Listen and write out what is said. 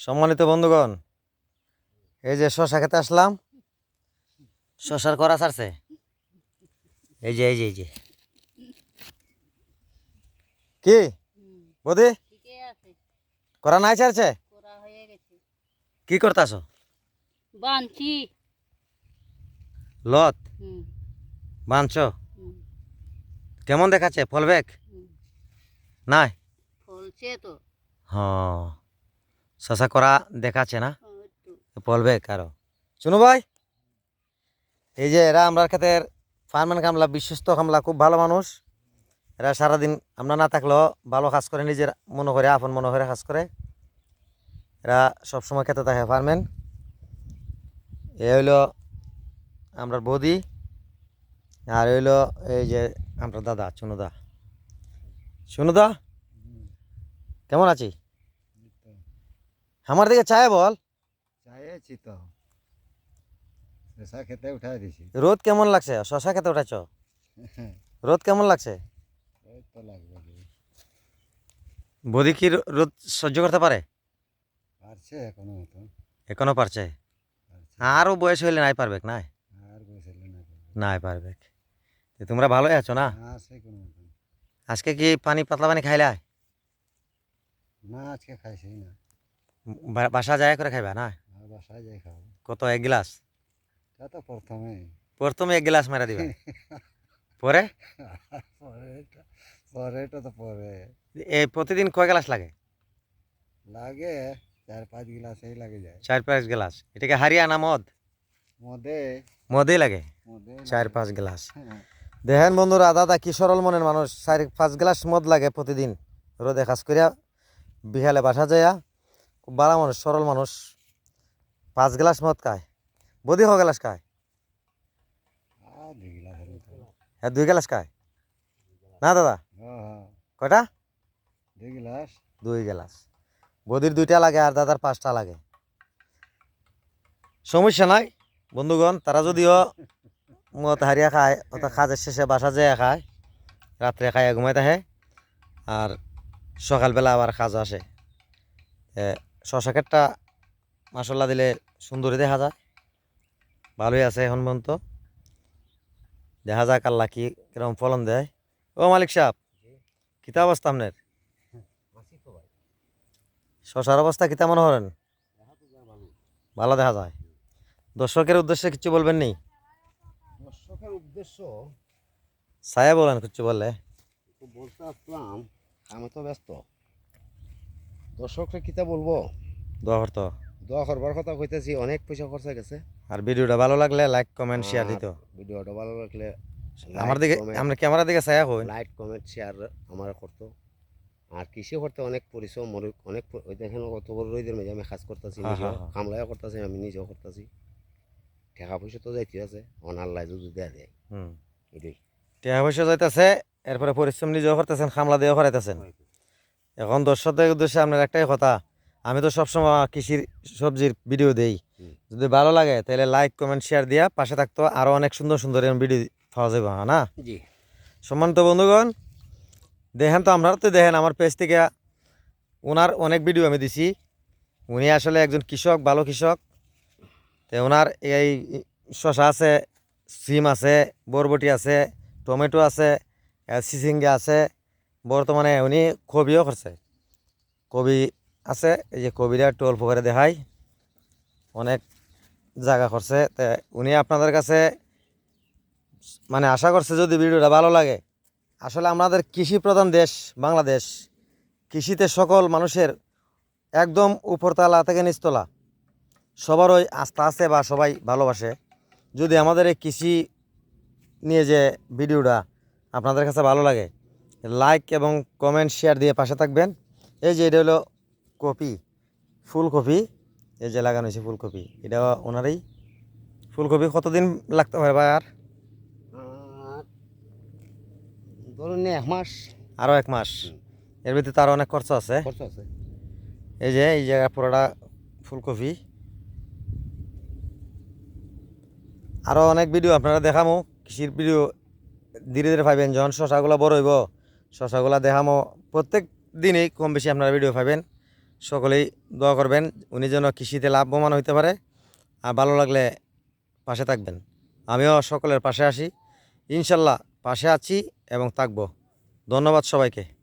সম্মানিত বন্ধুগণ এই যে শশা খেতে আসলাম। শশার করা ছাড়ছে। এই যে এই যে এই যে। কি? বৌদি? করা নাই ছাড়ছে? করা হয়ে গেছে কি করতাছ? বানছি। লত? বাঁধছ কেমন দেখাচ্ছে? ফলবেক হুম। নাই? ফলছে তো। হ্যাঁ। শশা করা দেখাচ্ছে না। ও কারও। শুনো ভাই এই যে এরা আমরা ক্ষেতের ফার্মেন কামলা বিশ্বস্ত কামলা খুব ভালো মানুষ। এরা সারাদিন আমরা না থাকলেও ভালো কাজ করে নিজের মনে করে আপন মনে করে কাজ করে। এরা সবসময় খেতে থাকে ফার্মেন এ হইল আমরা বৌদি আর হইল এই যে আমরা দাদা চুনুদা। চুনুদা কেমন আছি আমার দিকে চায় বল। চাইছি তো। শশা খেতে উঠাই দিছি। রোদ কেমন লাগছে? শশা খেতে উঠাচ্ছ রোদ কেমন লাগছে? লাগবে কি রোদ সহ্য করতে পারে? পারছে এখনও মতো। এখনও পারছে? আরও বয়স হইলে নাই পারবে নাই? আর বসে না নাই পারবে। তো তোমরা ভালোই আছো না? আজকে কি পানি পাতলা পানি খাইলা? না আজকে খাইছি না। বাসা যায় করে খাইবা না? বাসায় যাই খাব। কত এক গ্লাস? তা তো প্রথমে প্রথমে এক গ্লাস মারা দিবা। পরে? পরেটা তো পরে। এই প্রতিদিন কয় গ্লাস লাগে? লাগে চার পাঁচ গিলাস এই লাগে যায়। চার পাঁচ গ্লাস। এটাকে হারিয়ানা মদ? মদে। মদেই লাগে? চার পাঁচ গ্লাস। হ্যাঁ, দেখেন বন্ধুরা দাদা কি সরল মনের মানুষ। চার পাঁচ গ্লাস মদ লাগে প্রতিদিন। রোদে কাজ করিয়া বিহালে বাসা যাইয়া খুব মানুষ, সরল মানুষ। পাঁচ গ্লাস মদ খায়। বদি হ গ্লাস খায়। মতো হ্যাঁ দুই গ্লাস খায়। না দাদা? কয়টা? দুই গিলাস। দুই গ্লাস বদির দুইটা লাগে আর দাদার পাঁচটা লাগে। সমস্যা নাই, বন্ধুগণ, তারা যদিও মদ হারিয়া খায় অত কাজের শেষে বাসা যেয়ে খায়, রাত্রে খাইয়া ঘুমাই থাকে আর সকালবেলা আবার কাজ আসে। শশা ক্ষেতটা মশলা দিলে সুন্দরই দেখা যায়। ভালোই আছে এখন পর্যন্ত। দেখা যাক আল্লাহ কি কীরকম ফলন দেয়। ও মালিক সাহেব কিতা অবস্থা আপনার? শশার অবস্থা কিতা মনে হরেন? ভালো দেখা যায়। দর্শকের উদ্দেশ্যে কিছু বলবেন নি? দর্শকের উদ্দেশ্য? সায়া বলেন কিছু বললে। বলতে আসলাম আমি তো ব্যস্ত। দর্শককে কিতা বলব? দোয়া করতো। দোয়া করবার কথা কইতেছি অনেক পয়সা খরচা গেছে। আর ভিডিওটা ভালো লাগলে লাইক কমেন্ট শেয়ার দিত। ভিডিওটা ভালো লাগলে আমার দিকে আমরা ক্যামেরা দিকে ছায়া হই। লাইক কমেন্ট শেয়ার আমার করতো। আর কৃষি করতে অনেক পরিশ্রম অনেক অনেক প- ওই দেখেন কত বড় রোদের মেঝে আমি কাজ করতেছি। কামলাইও করতেছি আমি নিজেও করতেছি। টাকা পয়সা তো যাইতে আছে অনার লাই যদি দেয়া দেয় হুম। এটাই। টিয়া পয়সা যাইতেছে এরপরে পরিশ্রম নিজেও করতেছেন খামলা দিয়েও করাইতেছেন। এখন দর্শকদের উদ্দেশ্যে আপনার একটাই কথা আমি তো সবসময় কৃষির সবজির ভিডিও দেই। যদি ভালো লাগে তাহলে লাইক কমেন্ট শেয়ার দিয়া পাশে থাকতো আরও অনেক সুন্দর সুন্দর ভিডিও পাওয়া যাবে না? জি। সম্মানিত বন্ধুগণ দেখেন তো আপনারা তো দেখেন আমার পেজ থেকে ওনার অনেক ভিডিও আমি দিছি। উনি আসলে একজন কৃষক ভালো কৃষক। তো ওনার এই শশা আছে সিম আছে বরবটি আছে টমেটো আছে সিসিঙ্গা আছে বর্তমানে উনি কবিও করছে। কবি আছে, এই যে কবিরা টোল অল্প করে দেখাই অনেক জায়গা করছে। তো উনি আপনাদের কাছে মানে আশা করছে যদি ভিডিওটা ভালো লাগে, আসলে আমাদের কৃষি প্রধান দেশ বাংলাদেশ। কৃষিতে সকল মানুষের একদম উপরতলা থেকে নিচতলা সবারই আস্থা আছে বা সবাই ভালোবাসে। যদি আমাদের এই কৃষি নিয়ে যে ভিডিওটা আপনাদের কাছে ভালো লাগে লাইক এবং কমেন্ট শেয়ার দিয়ে পাশে থাকবেন। এই যে এটা হলো কপি ফুলকপি। এই যে লাগানো হয়েছে ফুলকপি। এটা ওনারই ফুলকপি কতদিন লাগতে পারে ভাই আর? ধরুন এক মাস। আরও এক মাস। এর ভিতরে তার অনেক খরচ আছে। খরচ আছে। এই যে এই জায়গা পুরোটা ফুলকপি। আরও অনেক ভিডিও আপনারা দেখামো। কৃষির ভিডিও ধীরে ধীরে পাইবেন। যখন শশাগুলো বড় হইব শশাগুলো দেখামো। প্রত্যেক দিনই কম বেশি আপনারা ভিডিও পাবেন। সকলেই দোয়া করবেন, উনি যেন কৃষিতে লাভবান হইতে পারে আর ভালো লাগলে পাশে থাকবেন। আমিও সকলের পাশে আসি ইনশাল্লাহ পাশে আছি এবং থাকব। ধন্যবাদ সবাইকে।